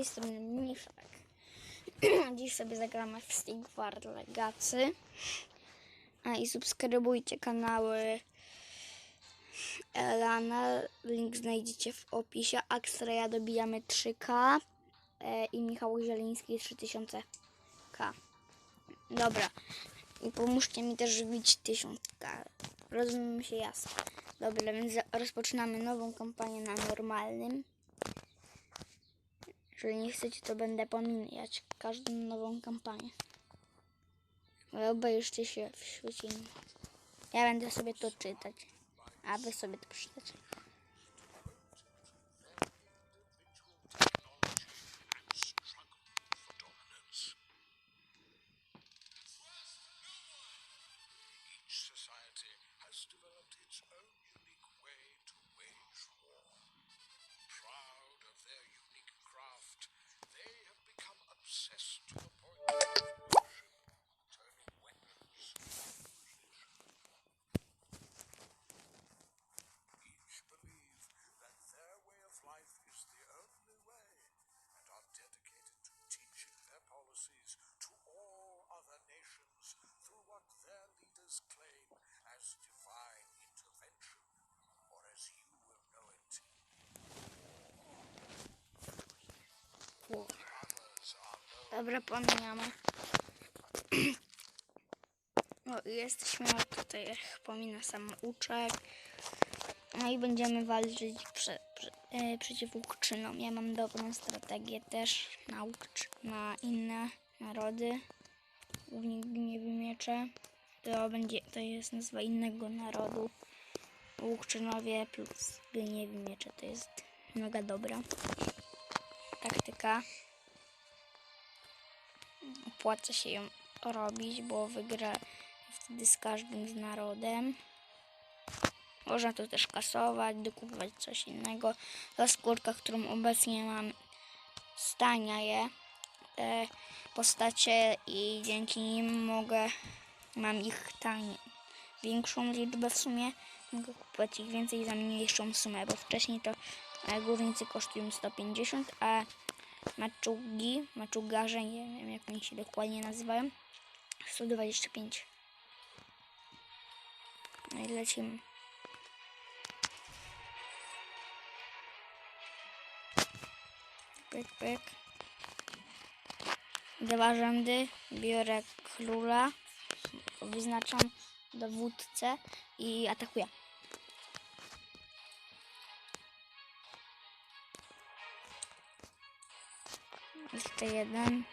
tej strony Miszak. Dziś sobie zagramy w Stigward Legacy. A i subskrybujcie kanały Elana. Link znajdziecie w opisie. Axreya dobijamy 3K e, i Michał Zieliński 3000K. Dobra. I pomóżcie mi też wbić 1000K. Rozumiemy się jasno. Dobra, więc rozpoczynamy nową kampanię na normalnym. Jeżeli nie chcecie, to będę pomijać każdą nową kampanię. Ale obejrzcie się w świecie. Ja będę sobie to czytać, a wy sobie to przeczytacie. Dobra, pomijamy. O, i jesteśmy tutaj, jak pomina samouczek. No i będziemy walczyć prze, prze, e, przeciw Łukczynom. Ja mam dobrą strategię też na, Łukcz, na inne narody. Głównie gniewi miecze. To, będzie, to jest nazwa innego narodu. Łukczynowie plus gniewi miecze. To jest mega dobra taktyka opłaca się ją robić, bo wygra wtedy z każdym z narodem. Można to też kasować, dokupować coś innego. Ta skórka, którą obecnie mam, stania je te postacie i dzięki nim mogę, mam ich taniej. Większą liczbę w sumie, mogę kupować ich więcej za mniejszą sumę, bo wcześniej to e, górnicy kosztują 150, a maczugi, maczugarze, nie wiem jak oni się dokładnie nazywają, 125. No i lecimy. Pyk, pyk. Dwa rzędy, biorę króla, wyznaczam dowódcę i atakuję. Jeszcze jeden.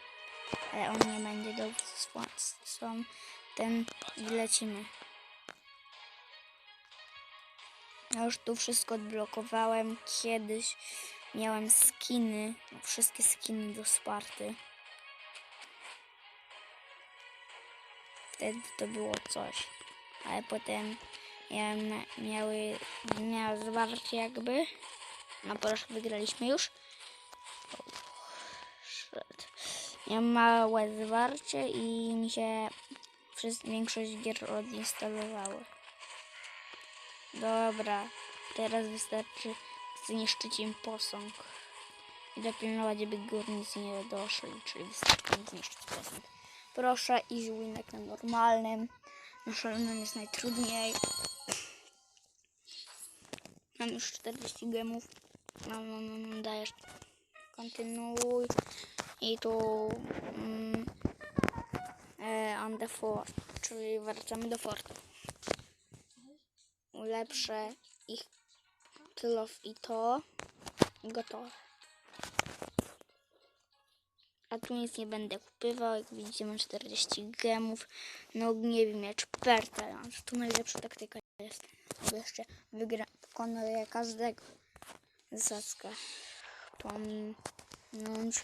Ale on nie będzie dowódcą. Ten i lecimy. Ja już tu wszystko odblokowałem. Kiedyś miałem skiny. Wszystkie skiny do Sparty. Wtedy to było coś. Ale potem miałem, miały, miała zwarcie jakby. No proszę, wygraliśmy już. Shit. Miałem małe zwarcie i mi się przez większość gier odinstalowały. Dobra, teraz wystarczy zniszczyć im posąg i dopilnować, by górnicy nie doszli, czyli wystarczy zniszczyć posąg. Proszę iść winek na normalnym. Na szalonym jest najtrudniej. Mam już 40 gemów. Mam, mam, mam, dajesz. Kontynuuj. I tu mm, e, on the fort, czyli wracamy do fortu. Ulepszę ich tylow i to. Gotowe. A tu nic nie będę kupywał. Jak widzicie mam 40 gemów. No gniewi miecz pertalant. Tu najlepsza taktyka jest. Jeszcze wygra pokonuję każdego. Zasadzka. Pominąć.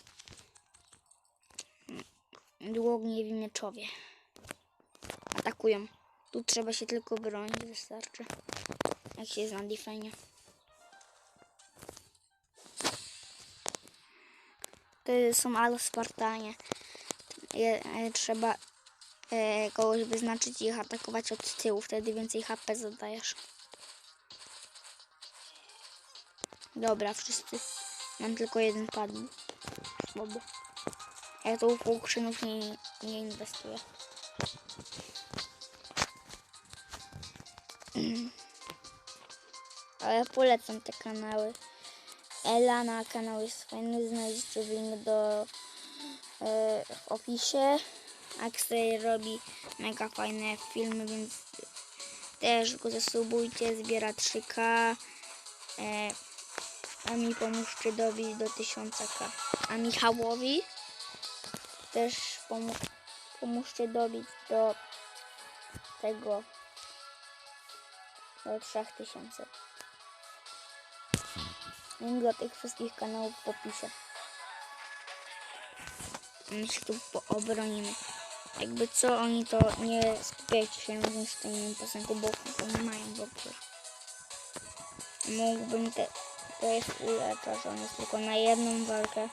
Długniewi mieczowie. Atakują. Tu trzeba się tylko bronić, wystarczy. Jak się jest na defenie. To są alo Spartanie. E, trzeba e, kogoś wyznaczyć i ich atakować od tyłu. Wtedy więcej HP zadajesz. Dobra, wszyscy. Mam tylko jeden padł. Ja tu w Łukszynów nie, nie inwestuję. Ale polecam te kanały. Ela na kanał jest fajny, znajdziecie link do e, w opisie. Axel robi mega fajne filmy, więc też go zasubujcie, zbiera 3K. E, a mi pomóżcie dobić do 1000K. A Michałowi też pomu pomóżcie dobić do tego do 3000. Link do tych wszystkich kanałów w opisie. My się tu obronimy. Jakby co, oni to nie skupiajcie się na zniszczeniu piosenku, bo nie mają w ogóle. Mógłbym te... To jest ulecz, że on jest tylko na jedną walkę.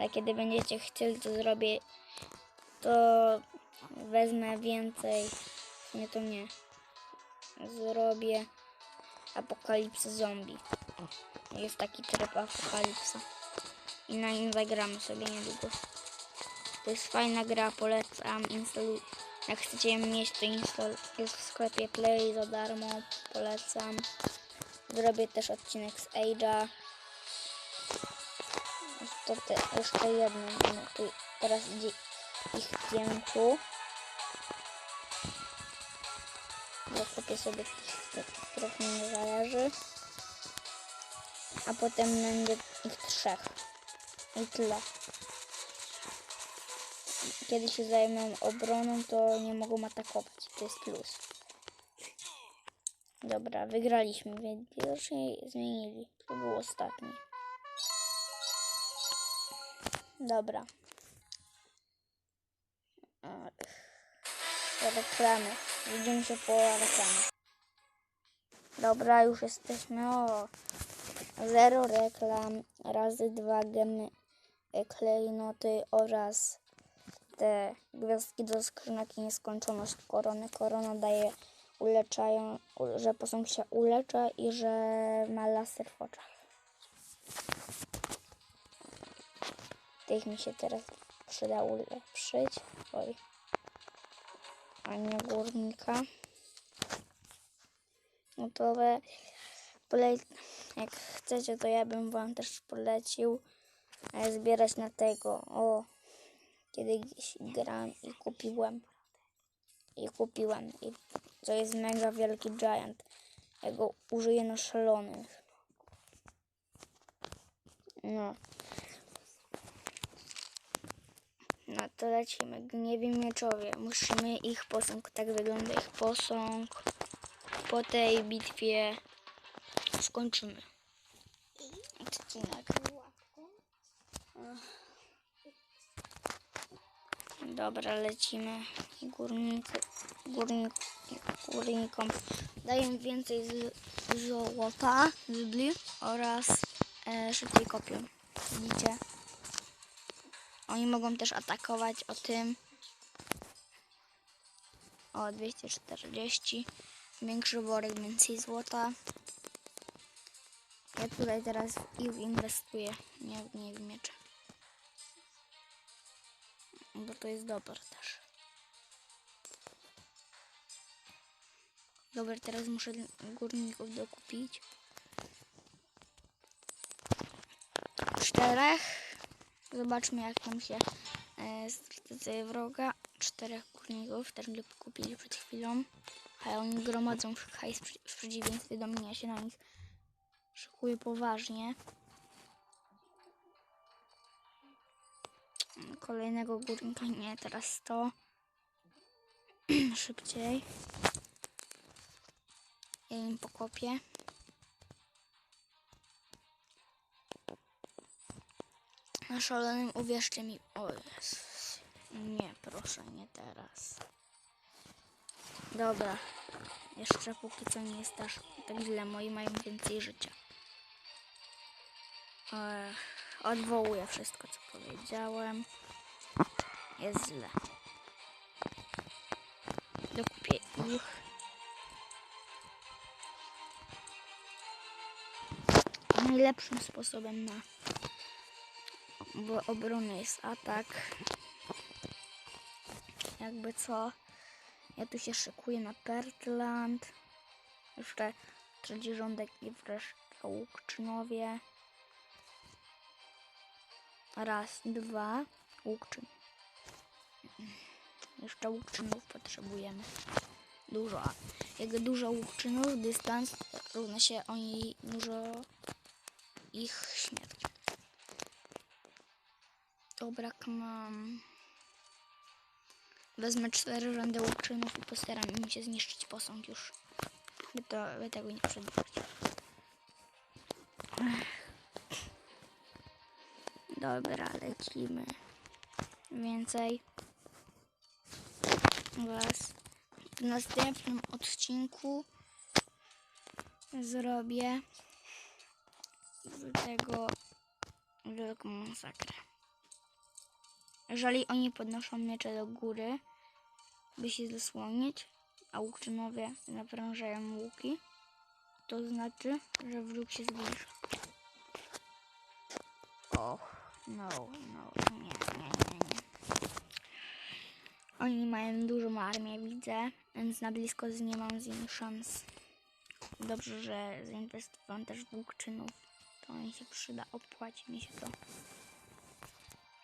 Ale kiedy będziecie chcieli, to zrobię... To wezmę więcej. Nie, to nie. Zrobię apokalipsę zombie. Jest taki tryb apokalipsa. I na nim zagramy sobie niedługo. To jest fajna gra, polecam. Instaluj. Jak chcecie mieć, to install jest w sklepie Play za darmo. Polecam. Zrobię też odcinek z Age'a. Te, jeszcze jedno. No, tu teraz idzie ich pięciu. Zakopię sobie tych, których mi nie zależy. A potem będzie ich trzech. I tyle. Kiedy się zajmą obroną, to nie mogą atakować. To jest plus. Dobra, wygraliśmy, więc już zmienili. To był ostatni. Dobra. Reklamy. Widzimy się po reklamie. Dobra, już jesteśmy. O. Zero reklam, razy dwa gemy e, klejnoty oraz te gwiazdki do skrzynek i nieskończoność korony. Korona daje uleczają, że posąg się ulecza i że ma laser w oczach. Tych mi się teraz przyda ulepszyć. Oj. A nie górnika. No to we, pole, jak chcecie, to ja bym wam też polecił e, zbierać na tego. O, kiedyś grałem i kupiłem. I kupiłem. I to jest mega wielki giant. Ja go użyję na szalonych. No. No to lecimy. Gniewi mieczowie. Musimy ich posąg. Tak wygląda ich posąg. Po tej bitwie skończymy odcinek. Dobra, lecimy. Górnik, górnik, górnikom daję więcej z, złota, zbli oraz e, szybciej kopią. Widzicie? Oni mogą też atakować o tym. O, 240. Większy worek, więcej złota. Ja tutaj teraz inwestuję, nie, nie w miecze. Bo to jest dobre też. Dobra, teraz muszę górników dokupić. Czterech. Zobaczmy jak tam się e, wroga. Czterech górników też mnie kupili przed chwilą. A oni gromadzą hajs w przeciwieństwie do mnie. Ja się na nich szykuję poważnie. Kolejnego górnika nie, teraz to. Szybciej. Ja im pokopię. Na szalonym uwierzcie mi. O Jezus. Nie, proszę, nie teraz. Dobra. Jeszcze póki co nie jest aż tak źle. Moi mają więcej życia. Ech, odwołuję wszystko, co powiedziałem. Jest źle. Dokupię ich. Najlepszym sposobem na w obronie jest atak. Jakby co, ja tu się szykuję na Pertland. Jeszcze trzeci rządek i wreszcie Łukczynowie. Raz, dwa, Łukczyn. Jeszcze Łukczynów potrzebujemy. Dużo. Jak dużo Łukczynów, dystans równa się oni dużo ich śmierć. Dobra, mam. Wezmę cztery rzędy łukczynów i postaram się zniszczyć posąg już. Wy, to, wy tego nie przewidzicie. Dobra, lecimy. Więcej was w następnym odcinku zrobię z tego wielką masakrę. Jeżeli oni podnoszą miecze do góry, by się zasłonić, a łukczynowie naprężają łuki, to znaczy, że wróg się zbliża. Och, no, no, nie, nie, nie, nie. Oni mają dużą armię, widzę, więc na blisko nie mam z nimi szans. Dobrze, że zainwestowałam też w łukczynów. To mi się przyda, opłaci mi się to.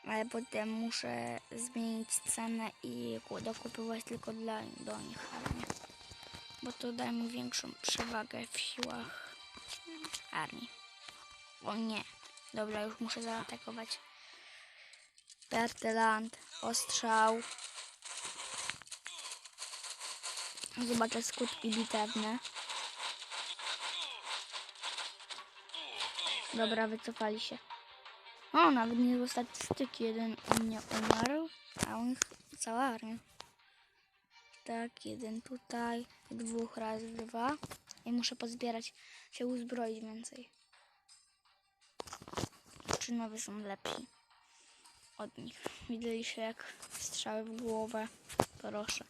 Ale potem muszę zmienić cenę i dokupywać tylko dla do nich armię. Bo to daje mi większą przewagę w siłach armii. O nie. Dobra, już muszę zaatakować. Berteland, ostrzał. Zobaczę skutki bitewne. Dobra, wycofali się. O, nawet nie było statystyki. Jeden u mnie umarł, a u nich cała armia. Tak, jeden tutaj, dwóch razy dwa. I muszę pozbierać się uzbroić więcej. Czy nowe są lepsi od nich. Widzieliście jak strzały w głowę. Proszę.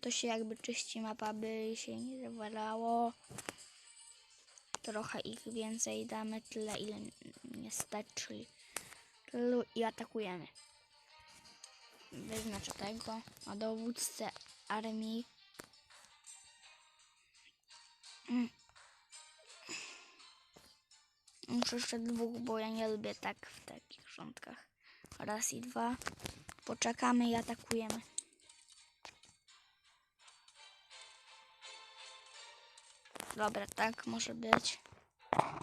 To się jakby czyści mapa, by się nie zawalało. Trochę ich więcej damy, tyle ile nie czyli i atakujemy. Wyznaczę tego, a dowódcę armii. Mm. Muszę jeszcze dwóch, bo ja nie lubię tak w takich rządkach. Raz i dwa. Poczekamy i atakujemy. Dobra, tak może być.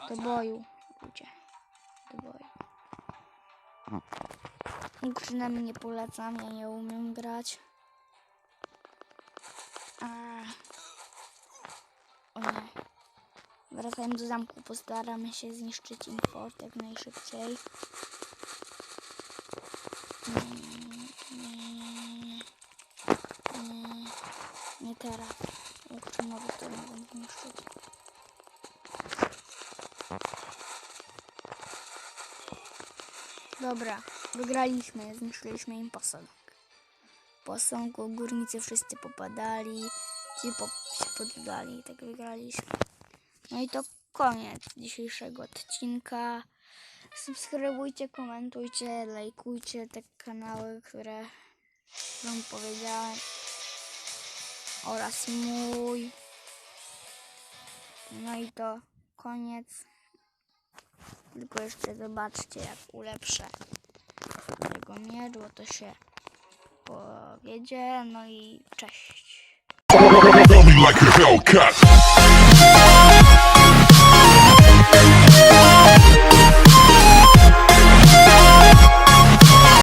Do boju, ludzie. Do boju. Ukrzynami nie polecam, ja nie umiem grać. A... O nie. Wracając do zamku, postaramy się zniszczyć im fort jak najszybciej. Nie, nie, nie, nie, nie teraz. Ukczynowy to mogą zniszczyć. Dobra, wygraliśmy, zniszczyliśmy im posąg. Posąg, górnicy wszyscy popadali, ci po, się poddali tak wygraliśmy. No i to koniec dzisiejszego odcinka. Subskrybujcie, komentujcie, lajkujcie te kanały, które wam powiedziałem. Oraz mój. No i to koniec. Tylko jeszcze zobaczcie jak ulepszę tego miecz, bo to się powiedzie. No i cześć.